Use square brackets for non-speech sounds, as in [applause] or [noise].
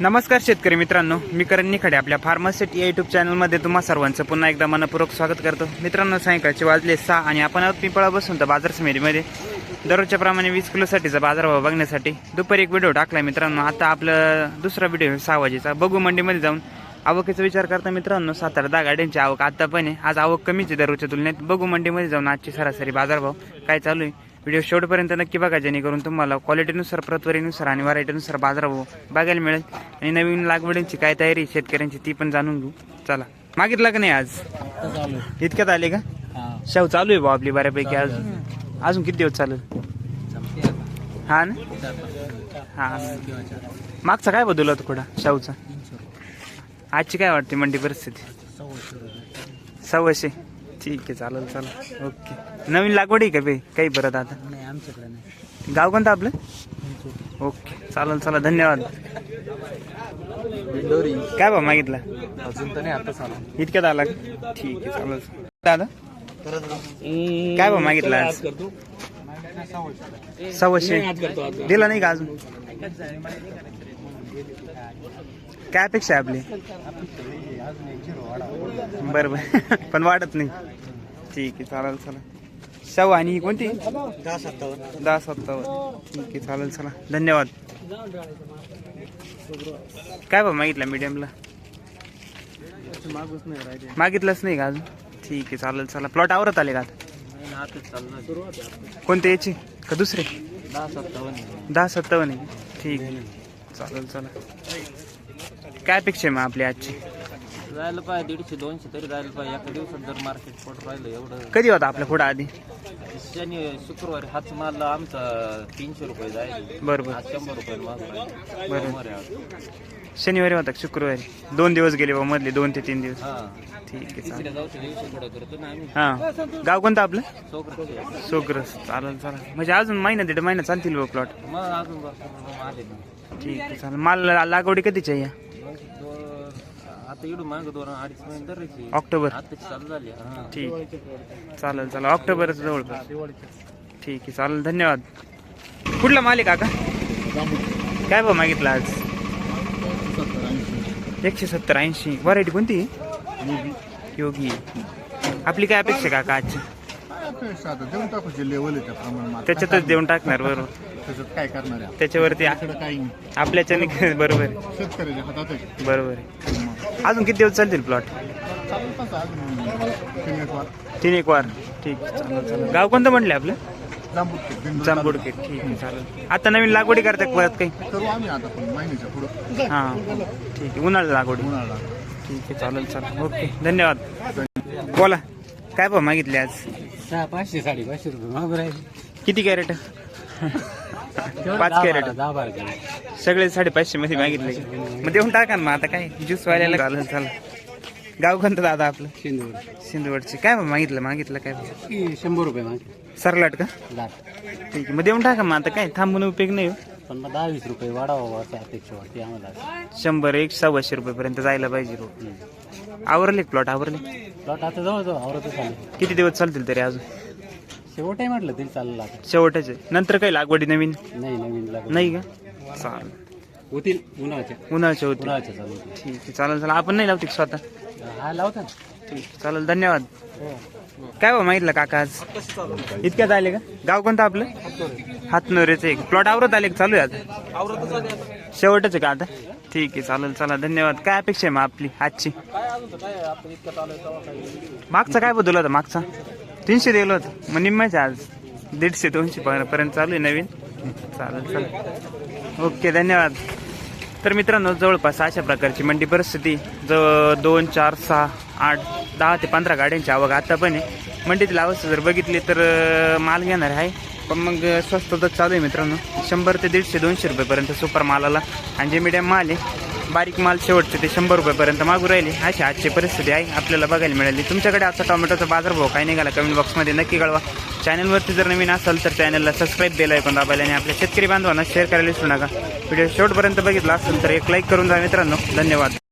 नमस्कार शेतकरी मित्रांनो मी करण निखडे आपल्या फार्मासिटी या युट्यूब चॅनलमध्ये तुम्हा सर्वांचं पुन्हा एकदा मनपूर्वक स्वागत करतो. मित्रांनो सायंकाळचे वाजले सहा आणि आपण आहोत पिंपळा बसून तर बाजार समितीमध्ये. दररोजच्या प्रमाणे वीस किलोसाठीचा बाजारभाव बघण्यासाठी दुपारी एक व्हिडिओ टाकला मित्रांनो. आता आपलं दुसरा व्हिडिओ सहा वाजेचा. बघू मंडीमध्ये जाऊन आवकेचा विचार करता मित्रांनो सातारा दहा गाड्यांची आवक आता पण आहे आज आवक कमीच आहे दररोजच्या तुलनेत. बघू मंडीमध्ये जाऊन आजची सरासरी बाजारभाव काय चालू आहे. व्हिडिओ शेवटपर्यंत नक्की बघा जेणेकरून तुम्हाला क्वालिटीनुसार प्रतवारीनुसार आणि व्हरायटीनुसार बाजारभाव बघायला मिळेल. आणि नवीन लागवडींची काय तयारी शेतकऱ्यांची ती पण जाणून घेऊ. चला. मागितला का नाही आज? इतक्यात आले का? शाव चालू आहे भाऊ आपली बऱ्यापैकी अजून अजून किती दिवस चालू हा ना? हा. मागचा काय बदल होता थोडा शाहूचा? आजची काय वाटते मंडी परिस्थिती? सव्वाशे. ठीक आहे चालेल चालेल. ओके. नवीन लागवड आहे का बे? काही परत आता? नाही आमच्याकडे नाही. गाव कोणतं आपलं? ओके. चालेल चला धन्यवाद. काय भाव मागितला? अजून तर नाही आता चालू. इतक्यात आला का? ठीक आहे चालेल. दादा? काय भाव मागितला आज? सव्वाशे. दिला नाही का अजून? काय अपेक्षा आहे आपली? बरं बरं [laughs] पण वाढत नाही. ठीक आहे चालेल चला. शाहू आणि ही कोणती? दहा सत्तावन्न. दहा सत्तावन्न ठीक आहे चालेल चला. धन्यवाद. काय भाव मागितला मीडियमला मागितलंच नाही का अजून? ठीक आहे चालेल चला. प्लॉट आवरत आले का कोणते याचे? का दुसरे? दहा सत्तावन्न. दहा सत्तावन्न ठीक आहे. चालेल चला. काय अपेक्षा आहे मग आपली आजची? जायला पाहिजे दीडशे दोनशे तरी जायला पाहिजे. एका दिवसात जर मार्केट पट राहिलं एवढं. कधी होता आपल्या पुढं आधी? शनी शुक्रवारी हाच माल आमचा तीनशे रुपये जाईल. बरोबर. आज शंभर रुपये माग बरं. शनिवारी होता का शुक्रवारी? दोन दिवस गेले बा मधले दोन ते तीन दिवस. हा. ठीक आहे चालेल. तिसऱ्या जाऊच्या दिवशी पुढं करतो ना आम्ही. हा. गाव कोणतं आपलं? सोग्रस. चालेल चालेल. म्हणजे अजून महिना दीड महिना चालतील बा प्लॉट मग अजून भरपूर आले. ना ठीक आहे चालेल. माल लागवडी कधीची आहे या? दोन- आता इकडून माग दोन अडीच महिने धरायची ऑक्टोबर. आता चालू झाली हा. ठीक. चालेल चालेल. ऑक्टोबरच जवळपास. ठीक आहे चालेल. धन्यवाद. कुठला माल आहे काका काय भाव मागितला आज? एकशे सत्तर ऐंशी. व्हरायटी कोणती? योगी. आपली काय अपेक्षा काका आजची देऊन टाकू लेवल आहे त्याप्रमाणे त्याच्यातच देऊन टाकणार बरोबर. त्याच्यात काय करणार आहे त्याच्यावरती आ- आपल्याकडे काही नाही आपल्याच्याने बरोबर शेतकऱ्याच्या हातात बरोबर आहे. अजून किती दिवस चालतील प्लॉट तीन एक वार. तीन एक वार ठीक. चालेल चालेल गाव कोणतं म्हणले आपलं? जांभूडके ठीक आहे चालेल. आता नवीन लागवडी करतात परत काही? करू आम्ही आता पण महिन्याच्या पुढं. हां. ठीक आहे उन्हाळा लागवडी. उन्हाळा ठीक आहे चालेल चालेल. ओके धन्यवाद. बोला काय भाव मागितले आज? सहा पाचशे साडे पाचशे रुपये राहिले. किती कॅरेट? पाच कॅरेट. दहा बारा कॅरेट. सगळे साडेपाचशे मध्ये मागितले. मग देऊन टाका ना मग आता काय? ज्यूस वाल्याला चालेल चालेल. गाव कोणतं दादा आपलं? शेंदूर सिंधुवडचे काय भाव मागितलं मागितलं काय भाव? शंभर रुपये मागे सरलाट का? ठीक आहे मग देऊन टाका मग आता काय? थांबून उपयोग नाही हो. पण मग दहा वीस रुपये वाढावं असं अपेक्षा वाटते आम्हाला. शंभर एक सव्वाशे रुपयेपर्यंत जायला पाहिजे रोड आवरले प्लॉट आवरले प्लॉट आता जवळ जवळ आवरतच आले. किती दिवस चालतील तरी अजून? शेवट आहे म्हटलं तरी चाललं आता. शेवटच नंतर काही लागवडी नवीन? नाही नवीन लागत नाही का? चालेल. होतील उन्हाळ्याच्या. उन्हाळ्याच्या होती उन्हाळ्याच्या चालू ठीक आहे चालेल चालेल. आपण नाही लावते का स्वतः. हा लावता ना. ठीक आहे, चालेल धन्यवाद. काय बा मागितलं काका आज? इतक्यात आले का? गाव कोणतं आपलं? हातनोरेचं एक. प्लॉट आवरत आले का? चालू आहे आता? शेवटच आहे का आता? ठीक आहे चालेल चला धन्यवाद. काय अपेक्षा आहे मग आपली आजची? मागचा काय बदल होता? मागचा? तीनशे दिलं होतं. मग निम्माच आज. दीडशे दोनशे पर्यंत चालू आहे नवीन. चालेल चालेल. ओके धन्यवाद. तर मित्रांनो जवळपास अशा प्रकारची मंडी परिस्थिती. जवळ दोन चार सहा आठ दहा ते पंधरा गाड्यांची आवक आता पण आहे. मंडीतील अवस्था जर बघितली तर माल घेणार आहे. पण मग स्वस्तच चालू आहे मित्रांनो. शंभर ते दीडशे दोनशे रुपयेपर्यंत सुपर मालाला. आणि जे मीडियम माल आहे बारीक माल शेवटचे ते शंभर रुपयेपर्यंत मागू राहिले. अशी आजची परिस्थिती आहे. आपल्याला बघायला मिळाली. तुमच्याकडे आता टोमॅटोचा बाजारभाव काय निघाला कमेंट बॉक्समध्ये नक्की कळवा. चॅनलवरती जर नवीन असाल तर चॅनलला सबस्क्राईब बेल ऐकून दाबायला आणि आपल्या शेतकरी बांधवांना शेअर करायला विसरू नका. व्हिडिओ शेवटपर्यंत बघितला असेल तर एक लाईक करून जा मित्रांनो. धन्यवाद.